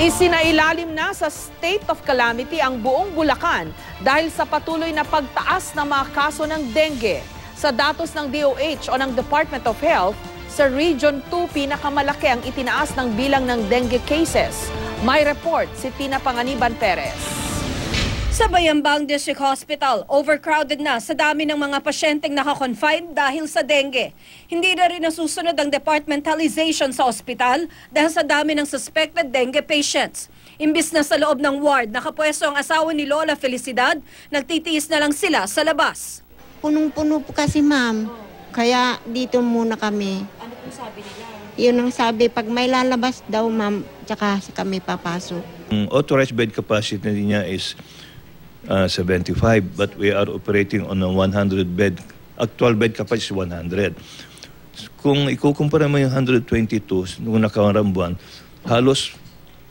Isinailalim na sa state of calamity ang buong Bulacan dahil sa patuloy na pagtaas ng mga kaso ng dengue. Sa datos ng DOH o ng Department of Health, sa Region 2 pinakamalaki ang itinaas ng bilang ng dengue cases. May report si Tina Panganiban Perez. Sa Bayambang District Hospital, overcrowded na sa dami ng mga pasyenteng nakakonfine dahil sa dengue. Hindi na rin nasusunod ang departmentalization sa ospital dahil sa dami ng suspected dengue patients. Imbis na sa loob ng ward, nakapwesto ang asawa ni Lola Felicidad, nagtitiis na lang sila sa labas. Punong-puno po kasi ma'am. Kaya dito muna kami. Ano kung sabi nila? Yun ang sabi, pag may lalabas daw ma'am, tsaka kami papasok. Ang authorized bed capacity niya is uh, 75 but we are operating on a 100 bed actual bed capacity is 100 kung ikukumpara mo yung 122 nung nakarang buwan halos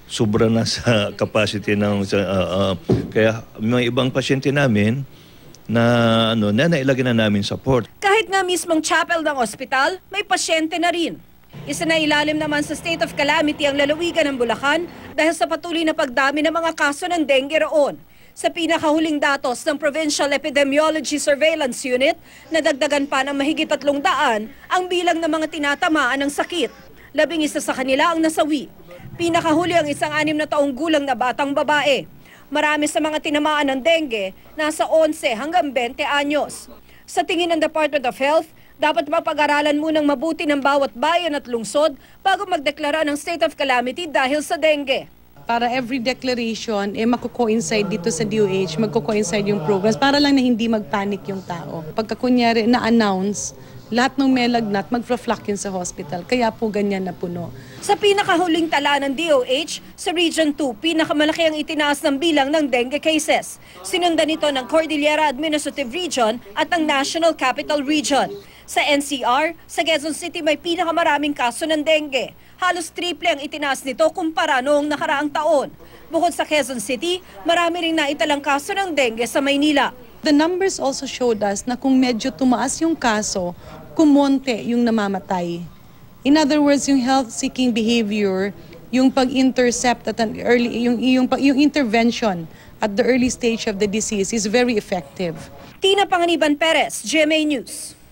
sobra na sa capacity ng sa, uh, uh, kaya may ibang pasyente namin na ano na nailagyan na namin support Kahit nga mismong chapel ng ospital, may pasyente na rin. Isa na ilalim naman sa state of calamity ang lalawigan ng Bulacan dahil sa patuloy na pagdami ng mga kaso ng dengue roon. Sa pinakahuling datos ng Provincial Epidemiology Surveillance Unit, nadagdagan pa ng mahigit tatlong daan ang bilang ng mga tinatamaan ng sakit. Labing isa sa kanila ang nasawi. Pinakahuli ang isang anim na taong gulang na batang babae. Marami sa mga tinamaan ng dengue, nasa 11 hanggang 20 anyos. Sa tingin ng Department of Health, dapat mapag-aralan munang mabuti ng bawat bayan at lungsod bago magdeklara ng state of calamity dahil sa dengue. Para every declaration, eh, magko-coincide dito sa DOH, magko-coincide yung programs para lang na hindi mag-panic yung tao. Pagka kunyari na-announce, lahat ng may lagnat, mag-flock yun sa hospital. Kaya po ganyan na puno. Sa pinakahuling tala ng DOH, sa Region 2, pinakamalaki ang itinaas ng bilang ng dengue cases. Sinundan ito ng Cordillera Administrative Region at ang National Capital Region. Sa NCR, sa Quezon City may pinakamaraming kaso ng dengue. Halos triple ang itinaas nito kumpara noong nakaraang taon. Bukod sa Quezon City, marami ring naitalang kaso ng dengue sa Maynila. The numbers also showed us na kung medyo tumaas yung kaso, kumonte yung namamatay. In other words, yung health-seeking behavior, yung pag-intercept at an early, yung, yung, yung intervention at the early stage of the disease is very effective. Tina Panganiban Perez, GMA News.